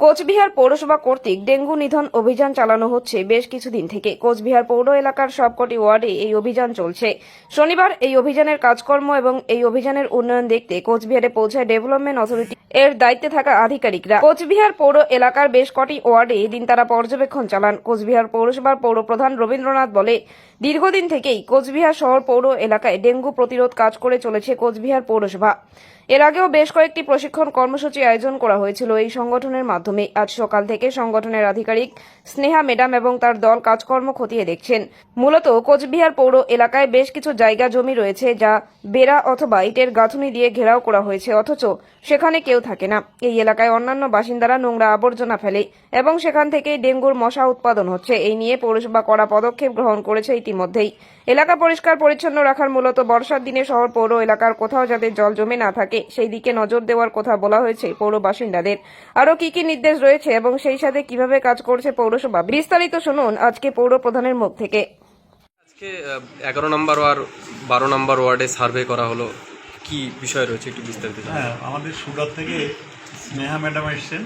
কোচবিহার পৌরসভা কর্তৃক ডেঙ্গু নিধন অভিযান চালানো হচ্ছে। বেশ কিছুদিন থেকে কোচবিহার পৌর এলাকার সবকটি ওয়ার্ডে এই অভিযান চলছে। শনিবার এই অভিযানের কাজকর্ম এবং এই অভিযানের উন্নয়ন দেখতে কোচবিহারে পৌঁছায় ডেভেলপমেন্ট অথরিটি এর দায়িত্বে থাকা আধিকারিকরা। কোচবিহার পৌর এলাকার বেশ কটি ওয়ার্ডে এদিন তারা পর্যবেক্ষণ চালান। কোচবিহার পৌরসভার পৌর প্রধান রবীন্দ্রনাথ বলে, দীর্ঘদিন থেকেই কোচবিহার শহর পৌর এলাকায় ডেঙ্গু প্রতিরোধ কাজ করে চলেছে কোচবিহার পৌরসভা। এর আগেও বেশ কয়েকটি প্রশিক্ষণ কর্মসূচি আয়োজন করা হয়েছিল এই সংগঠনের মাধ্যমে। আজ সকাল থেকে সংগঠনের আধিকারিক স্নেহা ম্যাডাম এবং তার দল কাজকর্ম খতিয়ে দেখছেন। মূলত কোচবিহার পৌর এলাকায় বেশ কিছু জায়গা জমি রয়েছে যা বেড়া অথবা ইটের গাঁথুনি দিয়ে ঘেরাও করা হয়েছে, অথচ সেখানে কেউ থাকে না। এই এলাকায় অন্যান্য বাসিন্দারা নোংরা আবর্জনা ফেলে এবং সেখান থেকে ডেঙ্গুর মশা উৎপাদন হচ্ছে। এই নিয়ে পৌরসভা কড়া পদক্ষেপ গ্রহণ করেছে ইতিমধ্যেই। এলাকা পরিষ্কার পরিচ্ছন্ন রাখার মূলত বর্ষার দিনে শহর পৌর এলাকার কোথাও যাতে জল জমে না থাকে সেই দিকে নজর দেওয়ার কথা বলা হয়েছে পৌর বাসিন্দাদের। আরও কি কি নির্দেশ রয়েছে এবং সেই সাথে কীভাবে কাজ করছে পৌরসভা? বিস্তারিত শুনুন আজকে পৌর প্রধানের মুখ থেকে। আজকে এগারো নম্বর ওয়ার বারো নম্বর ওয়ার্ডে সার্ভে করা হলো। কি বিষয় রয়েছে একটু বিস্তারিত হ্যাঁ আমাদের সুরাত থেকে স্নেহা ম্যাডাম এসছেন।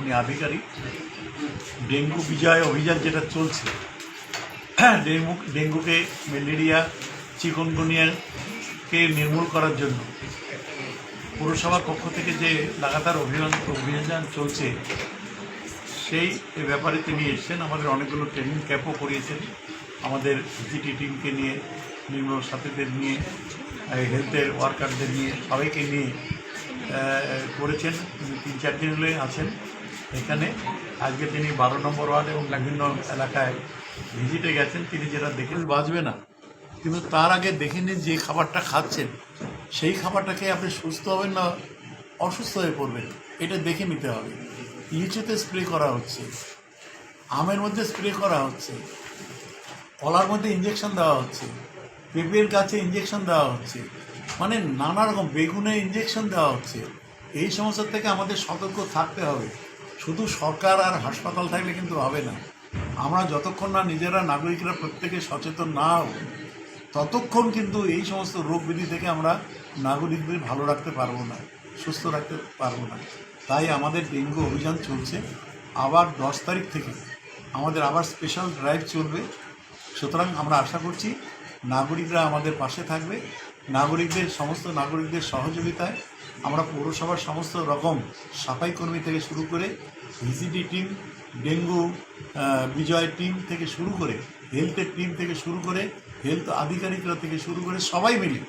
উনি আধিকারিক। ডেঙ্গু বিজয় অভিযান যেটা চলছে হ্যাঁ ডেঙ্গু ডেঙ্গুকে ম্যালেরিয়া চিকনগুনিয়াকে নির্মূল করার জন্য পৌরসভার পক্ষ থেকে যে লাগাতার অভিযান অভিযান চলছে সেই ব্যাপারে তিনি এসছেন। আমাদের অনেকগুলো ট্রেনিং ক্যাম্পও করিয়েছেন। আমাদের ভিজিটি টিমকে নিয়ে নিম্ন সাথীদের নিয়ে হেলথের ওয়ার্কারদের নিয়ে সবাইকে নিয়ে করেছেন। তিনি তিন চার দিন হলে আছেন এখানে। আজকে তিনি বারো নম্বর ওয়ার্ড এবং বিভিন্ন এলাকায় ভিজিটে গেছেন। তিনি যেটা দেখেন বাঁচবে না। কিন্তু তার আগে দেখে নিন যে খাবারটা খাচ্ছেন। সেই খাবারটাকে আপনি সুস্থ হবেন না অসুস্থ হয়ে পড়বেন, এটা দেখে নিতে হবে। লিচুতে স্প্রে করা হচ্ছে, আমের মধ্যে স্প্রে করা হচ্ছে, কলার মধ্যে ইঞ্জেকশন দেওয়া হচ্ছে, পেঁপের গাছে ইঞ্জেকশন দেওয়া হচ্ছে মানে নানা রকম বেগুনে ইঞ্জেকশন দেওয়া হচ্ছে। এই সমস্ত থেকে আমাদের সতর্ক থাকতে হবে। শুধু সরকার আর হাসপাতাল থাকলে কিন্তু হবে না। আমরা যতক্ষণ না নিজেরা নাগরিকরা প্রত্যেকে সচেতন না হব ততক্ষণ কিন্তু এই সমস্ত রোগ ব্যাধি থেকে আমরা নাগরিকদের ভালো রাখতে পারব না, সুস্থ রাখতে পারব না। তাই আমাদের ডেঙ্গু অভিযান চলছে। আবার দশ তারিখ থেকে আমাদের আবার স্পেশাল ড্রাইভ চলবে। সুতরাং আমরা আশা করছি নাগরিকরা আমাদের পাশে থাকবে। নাগরিকদের, সমস্ত নাগরিকদের সহযোগিতায় আমরা পৌরসভার সমস্ত রকম সাফাই কর্মী থেকে শুরু করে VCD team, dengue Bijoy team থেকে শুরু করে, হেলথের টিম থেকে শুরু করে হেলথ আধিকারিকরা থেকে শুরু করে সবাই মিলে